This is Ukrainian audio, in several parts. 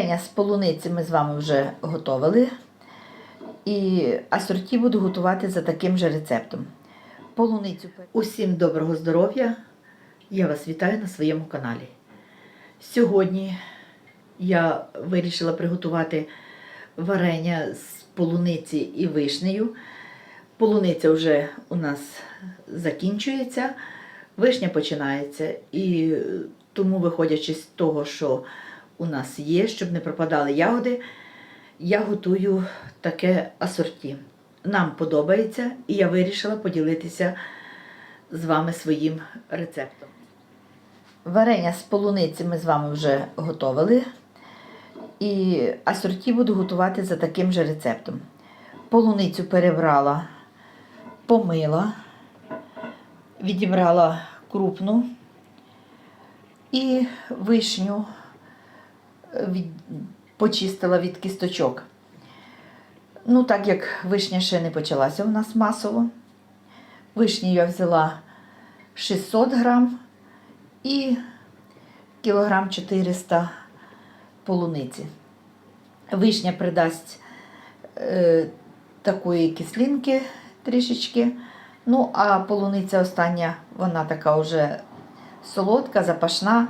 Варення з полуниці ми з вами вже готовили. І асорті буду готувати за таким же рецептом. Полуницю. Усім доброго здоров'я! Я вас вітаю на своєму каналі. Сьогодні я вирішила приготувати варення з полуниці і вишнею. Полуниця вже у нас закінчується, вишня починається. І тому, виходячи з того, що у нас є, щоб не пропадали ягоди, я готую таке асорті. Нам подобається, і я вирішила поділитися з вами своїм рецептом. Варення з полуниці ми з вами вже готовили. І асорті буду готувати за таким же рецептом. Полуницю перебрала, помила, відібрала крупну і вишню від... почистила від кісточок. Ну, так як вишня ще не почалася у нас масово. Вишні я взяла 600 грам і кілограм 400 полуниці. Вишня придасть е, такої кислинки трішечки. Ну, а полуниця остання, вона така вже солодка, запашна,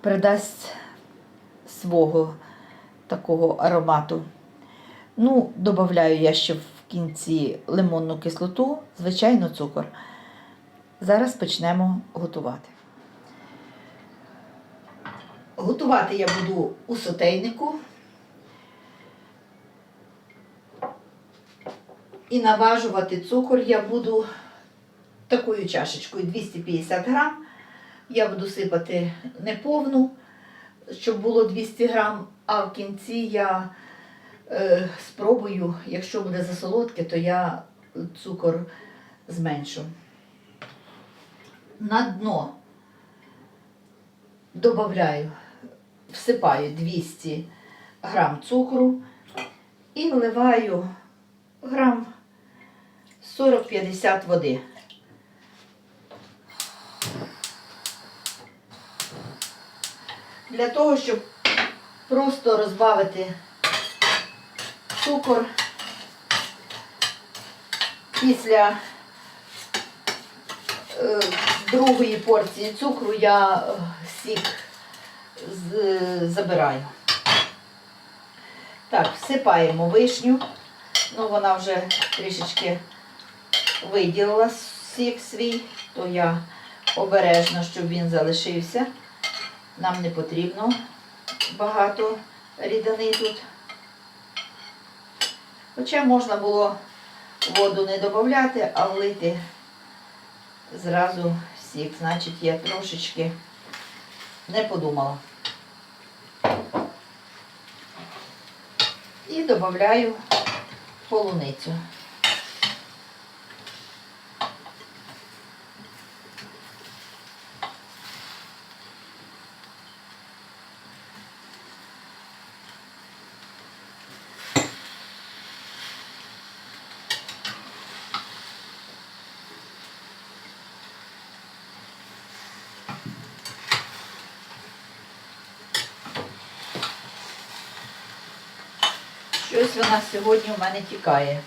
придасть свого такого аромату. Ну, додаю я ще в кінці лимонну кислоту, звичайно, цукор. Зараз почнемо готувати. Готувати я буду у сотейнику. І наважувати цукор я буду такою чашечкою 250 грам. Я буду сипати неповну, щоб було 200 грам, а в кінці я е, спробую, якщо буде засолодке, то я цукор зменшу. На дно додаю, всипаю 200 грам цукру і вливаю грам 40-50 води. Для того, щоб просто розбавити цукор після е, другої порції цукру я е, сік забираю. Так, всипаємо вишню. Ну, вона вже трішечки виділила сік свій, то я обережно, щоб він залишився. Нам не потрібно багато рідини тут. Хоча можна було воду не додати, а влити зразу сік. Значить, я трошечки не подумала. І додаю полуницю. Щось вона сьогодні у мене тікає.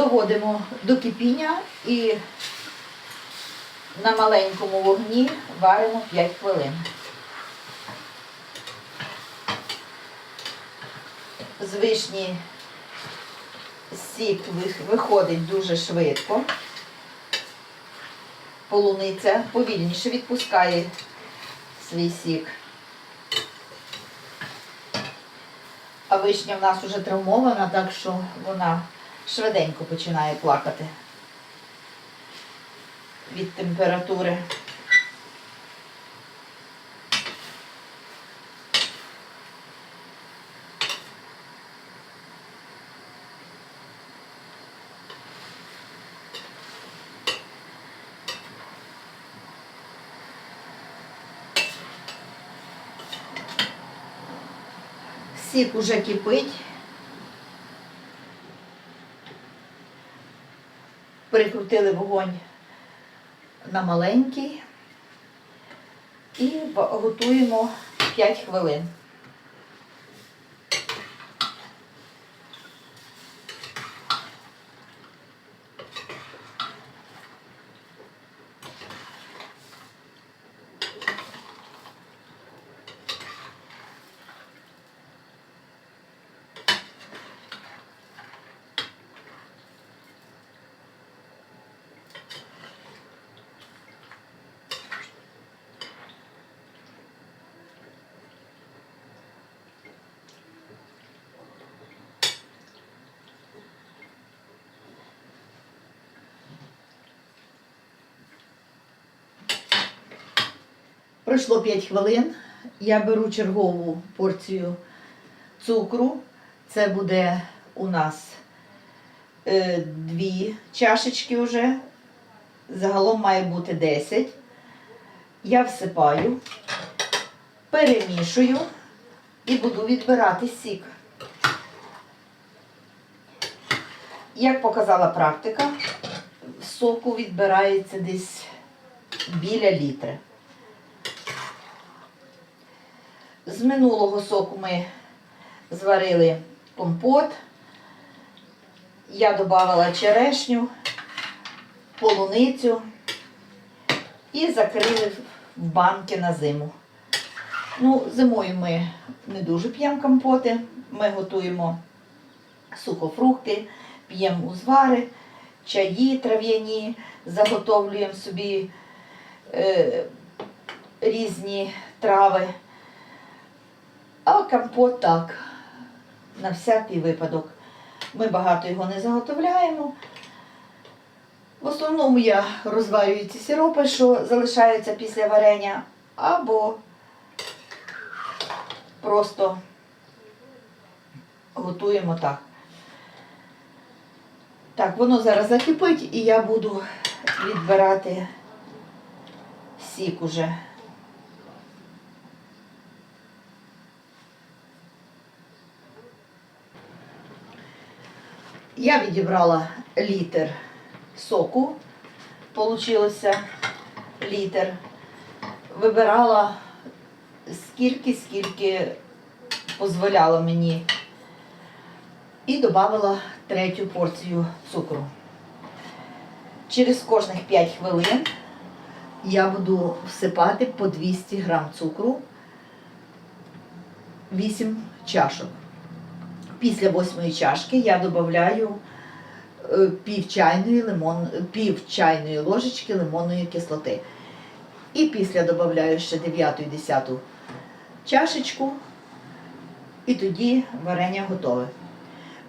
Доводимо до кипіння і на маленькому вогні варимо 5 хвилин. З вишні Сік виходить дуже швидко. Полуниця повільніше відпускає свій сік. А вишня в нас вже травмована, так що вона швиденько починає плакати від температури. Сік уже кипить. Прикрутили вогонь на маленький і готуємо 5 хвилин. Пройшло 5 хвилин. Я беру чергову порцію цукру. Це буде у нас е, дві чашечки вже. Загалом має бути 10. Я всипаю, перемішую і буду відбирати сік. Як показала практика, соку відбирається десь біля літри. З минулого соку ми зварили компот. Я додавала черешню, полуницю і закрили в банки на зиму. Ну, зимою ми не дуже п'ємо компоти. Ми готуємо сухофрукти, п'ємо узвари, чаї трав'яні, заготовлюємо собі е, різні трави. А компот так, на всякий випадок. Ми багато його не заготовляємо. В основному я розварюю ці сиропи, що залишаються після варення, або просто готуємо так. Так, воно зараз закипить і я буду відбирати сік уже. Я відібрала літр соку, получилося літр. Вибирала скільки, скільки дозволяло мені. І додала третю порцію цукру. Через кожних 5 хвилин я буду всипати по 200 грам цукру 8 чашок. Після восьмої чашки я додаю пів чайної, лимон, пів чайної ложечки лимонної кислоти. І після додаю ще 9-10 чашечку. І тоді варення готове.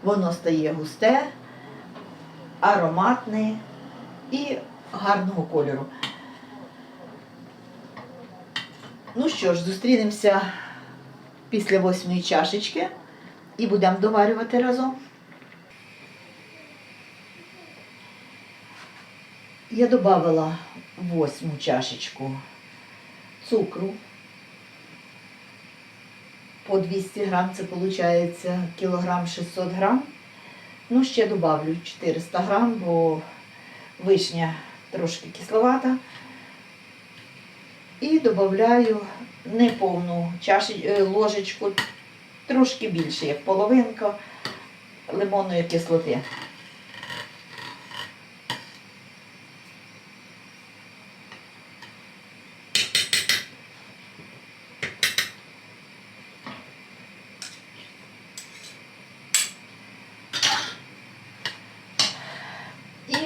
Воно стає густе, ароматне і гарного кольору. Ну що ж, зустрінемося після восьмої чашечки і будемо доварювати разом. Я додала восьму чашечку цукру. По 200 грам, це виходить кілограм 600 грам. Ну, ще добавлю 400 грам, бо вишня трошки кисловата. І додаю неповну чаші, е, ложечку, трошки більше, як половинка лимонної кислоти.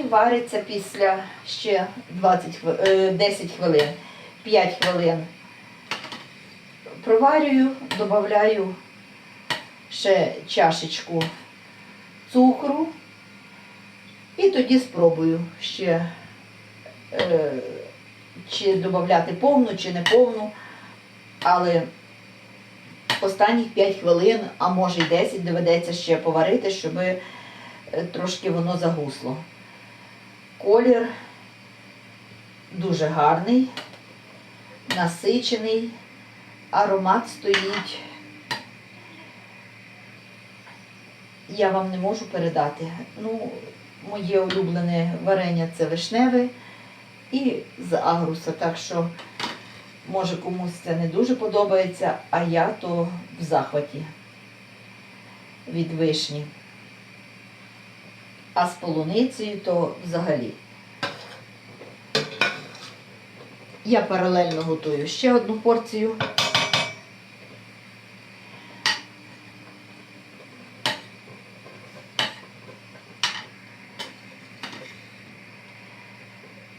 Вариться після ще 20, хви- е, 10 хвилин, 5 хвилин. Проварюю, додаю ще чашечку цукру. І тоді спробую ще е, чи додати повну, чи не повну. Але останніх 5 хвилин, а може й 10, доведеться ще поварити, щоб е, трошки воно загусло. Колір дуже гарний, насичений, аромат стоїть. Я вам не можу передати. Ну, моє улюблене варення це вишневе і з агруса. Так що, може комусь це не дуже подобається, а я то в захваті від вишні. А з полуницею то взагалі. Я паралельно готую ще одну порцію.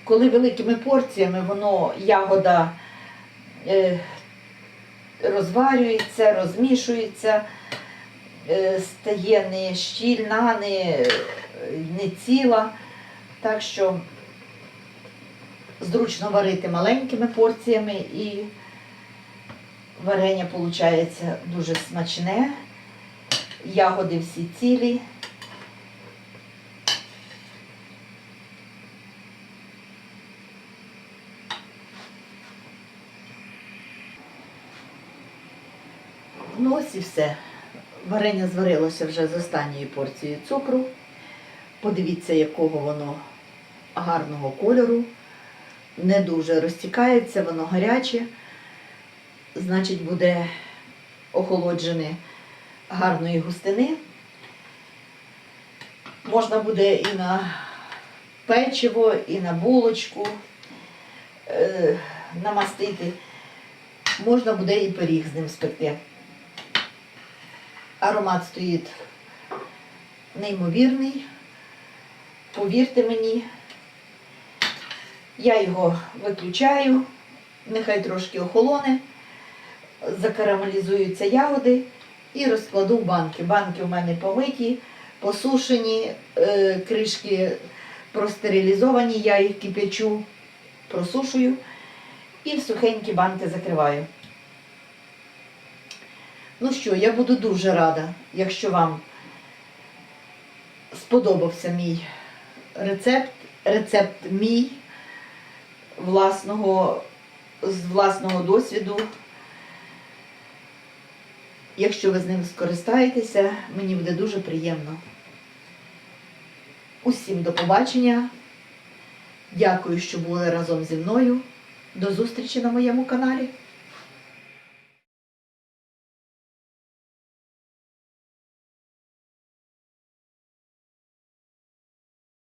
Коли великими порціями воно ягода е, розварюється, розмішується, е, стає не щільна, не, не ціла. Так що зручно варити маленькими порціями і варення виходить дуже смачне. Ягоди всі цілі. Ну ось і все. Варення зварилося вже з останньої порції цукру. Подивіться, якого воно гарного кольору. Не дуже розтікається, воно гаряче. Значить, буде охолоджене гарної густини. Можна буде і на печиво, і на булочку е, намастити. Можна буде і пиріг з ним спекти. Аромат стоїть неймовірний. Повірте мені, я його виключаю, нехай трошки охолоне, закарамелізуються ягоди і розкладу в банки. Банки у мене помиті, посушені, е, кришки простерилізовані, я їх кипячу, просушую і в сухенькі банки закриваю. Ну що, я буду дуже рада, якщо вам сподобався мій рецепт, рецепт мій власного, з власного досвіду. Якщо ви з ним скористаєтеся, мені буде дуже приємно. Усім до побачення. Дякую, що були разом зі мною. До зустрічі на моєму каналі.